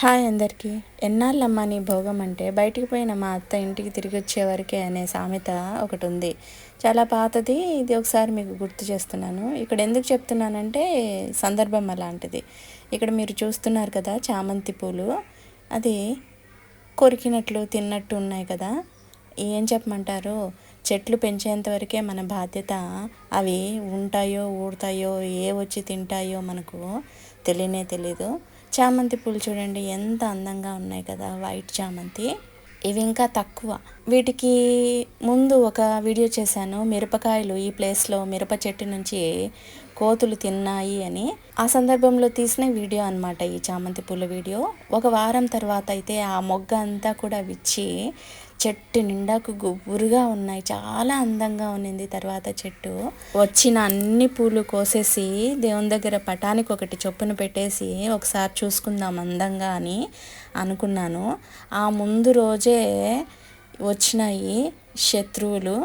Hi అందరికీ. ఎన్నాళ్ళమ్మా నీ భోగం అంటే? బయటికి పోయిన మా అత్త ఇంటికి తిరిగి వచ్చే వరకే అనే సామెత ఒకటి ఉంది చాలా పాతది. ఇది ఒకసారి మీకు గుర్తు చేస్తున్నాను. ఇక్కడ ఎందుకు చెప్తున్నానంటే సందర్భం అలాంటిది. ఇక్కడ మీరు చూస్తున్నారు కదా చామంతి పూలు. అది కొరికినట్లు తిన్నట్టు ఉన్నాయి కదా. ఏం చెప్పమంటారు? చెట్లు పెంచేంత వరకే మన బాధ్యత అవి ఉంటాయో ఊడతాయో ఏ వచ్చి తింటాయో మనకు తెలియనే తెలీదు. చామంతి పూలు చూడండి ఎంత అందంగా ఉన్నాయి కదా వైట్ చామంతి. ఇవి ఇంకా తక్కువ. వీటికి ముందు ఒక వీడియో చేశాను మిరపకాయలు ఈ ప్లేస్లో మిరప చెట్టు నుంచి కోతులు తిన్నాయి అని. ఆ సందర్భంలో తీసిన వీడియో అనమాట ఈ చామంతి పూల వీడియో. ఒక వారం తర్వాత అయితే ఆ మొగ్గ అంతా కూడా విచ్చి చెట్టు నిండాకు గుబురుగా ఉన్నాయి. చాలా అందంగా ఉన్నింది తర్వాత చెట్టు. వచ్చిన అన్ని పూలు కోసేసి దేవుని దగ్గర పటానికి ఒకటి చొప్పున పెట్టేసి ఒకసారి చూసుకుందాం అందంగా అని అనుకున్నాను. ఆ ముందు రోజే వచ్చినాయి శత్రువులు.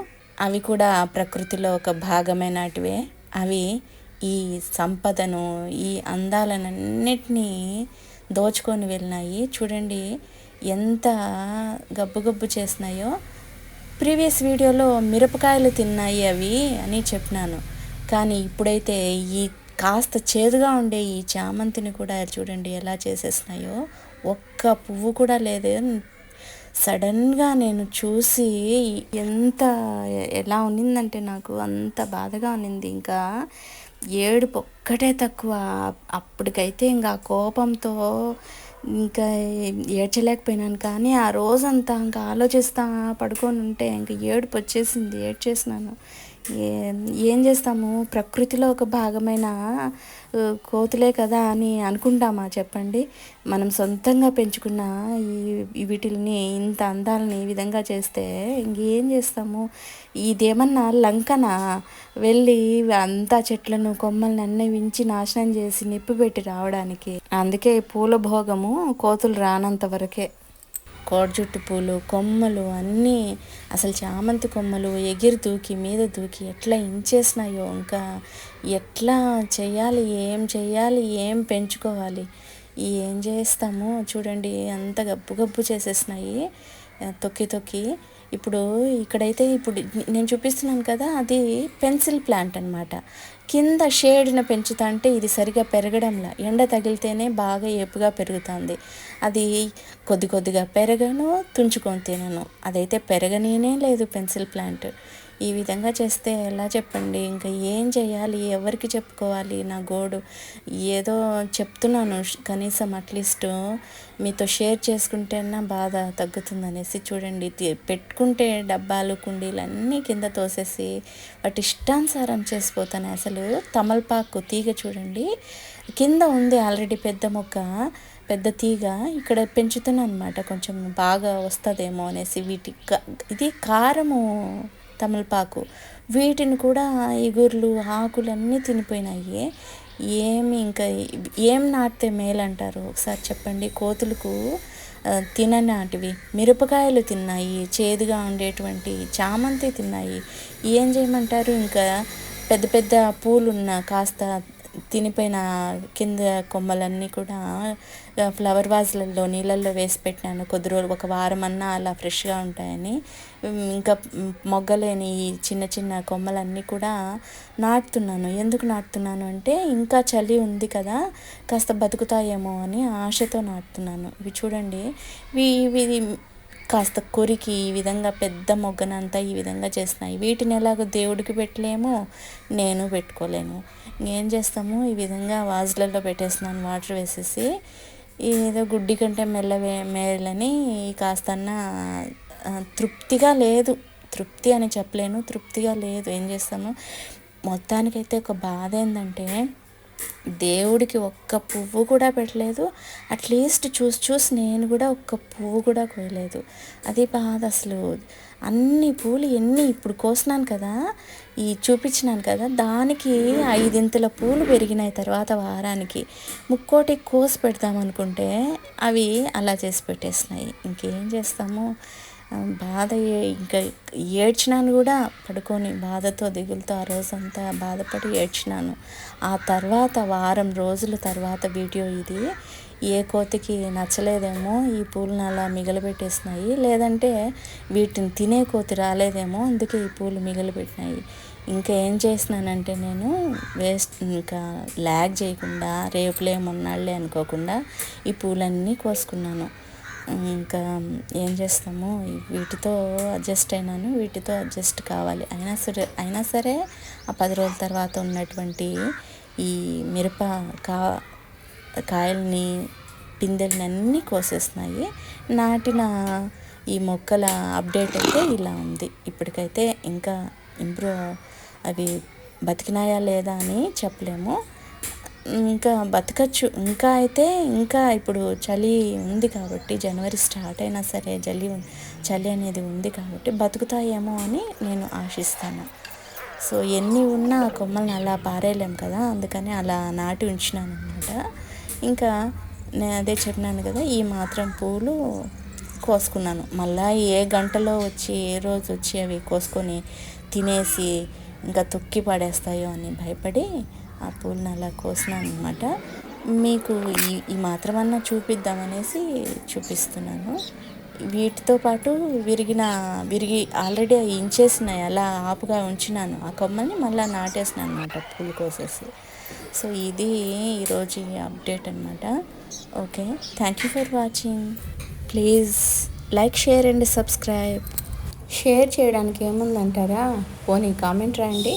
అవి కూడా ప్రకృతిలో ఒక భాగమైనటివే. అవి ఈ సంపదను ఈ అందాలనన్నిటినీ దోచుకొని వెళ్ళినాయి. చూడండి ఎంత గబ్బు గబ్బు చేసినాయో ప్రీవియస్ వీడియోలో మిరపకాయలు తిన్నాయి అవి అని చెప్పినాను. కానీ ఇప్పుడైతే ఈ కాస్త చేదుగా ఉండే ఈ చామంతిని కూడా చూడండి ఎలా చేసేసినాయో ఒక్క పువ్వు కూడా లేదు. సడన్గా నేను చూసి ఎంత ఎలా ఉన్నిందంటే నాకు అంత బాధగా ఉన్నింది. ఇంకా ఏడుపు ఒక్కటే తక్కువ. అప్పటికైతే ఇంకా కోపంతో ఇంకా ఏడ్చలేకపోయినాను కానీ ఆ రోజంతా ఇంకా ఆలోచిస్తా పడుకొని ఉంటే ఇంకా ఏడుపు వచ్చేసింది ఏడ్చేసినాను. ఏం చేస్తాము? ప్రకృతిలో ఒక భాగమైన కోతులే కదా అని అనుకుంటామా చెప్పండి? మనం సొంతంగా పెంచుకున్న ఈ వీటిల్ని ఇంత అందాలని ఈ విధంగా చేస్తే ఇంకేం చేస్తాము? ఇదేమన్నా లంకన? వెళ్ళి అంతా చెట్లను కొమ్మల్ని అన్నీ వించి నాశనం చేసి నిప్పు పెట్టి రావడానికి. అందుకే పూల భోగము కోతులు రానంత వరకే. కోడిజుట్టు పూలు కొమ్మలు అన్నీ అసలు చామంతి కొమ్మలు ఎగిరి దూకి మీద దూకి ఎట్లా ఇంచేసినాయో ఇంకా ఎట్లా చేయాలి ఏం చేయాలి ఏం పెంచుకోవాలి ఏం చేస్తామో చూడండి. అంత గబ్బు గబ్బు చేసేసినాయి. తొక్కి తొక్కి ఇప్పుడు ఇక్కడైతే ఇప్పుడు నేను చూపిస్తున్నాను కదా అది పెన్సిల్ ప్లాంట్ అనమాట కింద షేడ్న పెంచుతా అంటే ఇది సరిగా పెరగడంలా. ఎండ తగిలితేనే బాగా ఏపుగా పెరుగుతుంది. అది కొద్ది కొద్దిగా పెరగను తుంచుకొని తినను. అదైతే పెరగనేనే లేదు పెన్సిల్ ప్లాంట్. ఈ విధంగా చేస్తే ఎలా చెప్పండి? ఇంకా ఏం చేయాలి? ఎవరికి చెప్పుకోవాలి? నా గోడు. ఏదో చెప్తున్నాను కనీసం అట్లీస్ట్ మీతో షేర్ చేసుకుంటేనా బాధ తగ్గుతుందనేసి చూడండి. పెట్టుకుంటే డబ్బాలు కుండీలు అన్నీ కింద తోసేసి వాటి ఇష్టానుసారం చేసిపోతాను. అసలు తమలపాకు తీగ చూడండి. కింద ఉంది ఆల్రెడీ పెద్ద మొక్క పెద్ద తీగ. ఇక్కడ పెంచుతున్నాను అనమాట కొంచెం బాగా వస్తుందేమో అనేసి వీటి ఇది కారము తమలపాకు. వీటిని కూడా ఇగుర్లు ఆకులన్నీ తినిపోయినాయి. ఏమి ఇంకా ఏం నాటితే మేలంటారు? ఒకసారి చెప్పండి. కోతులకు తిననాటివి. మిరపకాయలు తిన్నాయి. చేదుగా ఉండేటువంటి చామంతి తిన్నాయి. ఏం చేయమంటారు? ఇంకా పెద్ద పెద్ద పూలున్న కాస్త తినిపోయిన కింద కొమ్మలన్నీ కూడా ఫ్లవర్ వాజ్లలో నీళ్ళల్లో వేసి పెట్టాను కొద్ది రోజులు ఒక వారం అన్నా అలా ఫ్రెష్గా ఉంటాయని. ఇంకా మొగ్గలేని ఈ చిన్న చిన్న కొమ్మలన్నీ కూడా నాటుతున్నాను. ఎందుకు నాటుతున్నాను అంటే ఇంకా చలి ఉంది కదా కాస్త బతుకుతాయేమో అని ఆశతో నాటుతున్నాను. ఇవి చూడండి. ఇవి కాస్త కొరికి ఈ విధంగా పెద్ద మొగ్గనంతా ఈ విధంగా చేస్తున్నాయి. వీటిని ఎలాగో దేవుడికి పెట్టలేము నేను పెట్టుకోలేను. ఏం చేస్తాము? ఈ విధంగా వాజులలో పెట్టేస్తున్నాను వాటర్ వేసేసి. ఏదో గుడ్డి కంటే మెల్లవే మేలని కాస్తన్న తృప్తిగా లేదు. తృప్తి అని చెప్పలేను తృప్తిగా లేదు. ఏం చేస్తాము? మొత్తానికైతే ఒక బాధ ఏంటంటే దేవుడికి ఒక్క పువ్వు కూడా పెట్టలేదు. అట్లీస్ట్ చూసి చూసి నేను కూడా ఒక్క పువ్వు కూడా కోయలేదు. అది బాధ అసలు. అన్ని పూలు ఎన్ని ఇప్పుడు కోసినాను కదా ఈ చూపించినాను కదా దానికి ఐదింతల పూలు పెరిగినాయి తర్వాత వారానికి. ముక్కోటి కోసి పెడతామనుకుంటే అవి అలా చేసి పెట్టేసినాయి. ఇంకేం చేస్తాము? బాధ ఇంకా ఏడ్చినాను కూడా పడుకొని బాధతో దిగులుతో ఆ రోజంతా బాధపడి ఏడ్చినాను. ఆ తర్వాత వారం రోజుల తర్వాత వీడియో ఇది. ఏ కోతికి నచ్చలేదేమో ఈ పూలను అలా మిగలబెట్టేసినాయి. లేదంటే వీటిని తినే కోతి రాలేదేమో అందుకే ఈ పూలు మిగలబెట్టినాయి. ఇంకా ఏం చేసినానంటే నేను వేస్ట్ ఇంకా ల్యాగ్ చేయకుండా రేపులేమన్నాళ్ళే అనుకోకుండా ఈ పూలన్నీ కోసుకున్నాను. ఇంకా ఏం చేస్తాము? వీటితో అడ్జస్ట్ అయినాను వీటితో అడ్జస్ట్ కావాలి. అయినా సరే అయినా సరే ఆ పది రోజుల తర్వాత ఉన్నటువంటి ఈ మిరప కా కాయల్ని పిందెల్ని అన్నీ కోసేస్తున్నాయి నాటిన ఈ మొక్కల అప్డేట్ అయితే ఇలా ఉంది. ఇప్పటికైతే ఇంకా ఇంప్రూవ్ అవి బతికినాయా లేదా అని చెప్పలేము. ఇంకా బతకచ్చు. ఇంకా అయితే ఇంకా ఇప్పుడు చలి ఉంది కాబట్టి జనవరి స్టార్ట్ అయినా సరే చలి చలి అనేది ఉంది కాబట్టి బతుకుతాయేమో అని నేను ఆశిస్తాను. సో ఎన్ని ఉన్నా కొమ్మల్ని అలా పారేయలేం కదా అందుకని అలా నాటి ఉంచినాను అనమాట ఇంకా నేను అదే చెప్పినాను కదా ఈ మాత్రం పూలు కోసుకున్నాను. మళ్ళీ ఏ గంటలో వచ్చి ఏ రోజు వచ్చి అవి కోసుకొని తినేసి ఇంకా తొక్కి పడేస్తాయో అని భయపడి ఆ పూలను అలా కోసినాను అనమాట మీకు ఈ ఈ మాత్రమన్నా చూపిద్దామనేసి చూపిస్తున్నాను. వీటితో పాటు విరిగిన విరిగి ఆల్రెడీ అవి ఇంచేసినాయి. అలా ఆపుగా ఉంచినాను. ఆ కొమ్మల్ని మళ్ళీ నాటేసినాను అనమాట పూలు కోసేసి. సో ఇది ఈరోజు అప్డేట్ అనమాట okay. Thank you for watching. Please like share and subscribe. Share చేయడానికి ఏముందంటారా? పోనీ కామెంట్ రాయండి.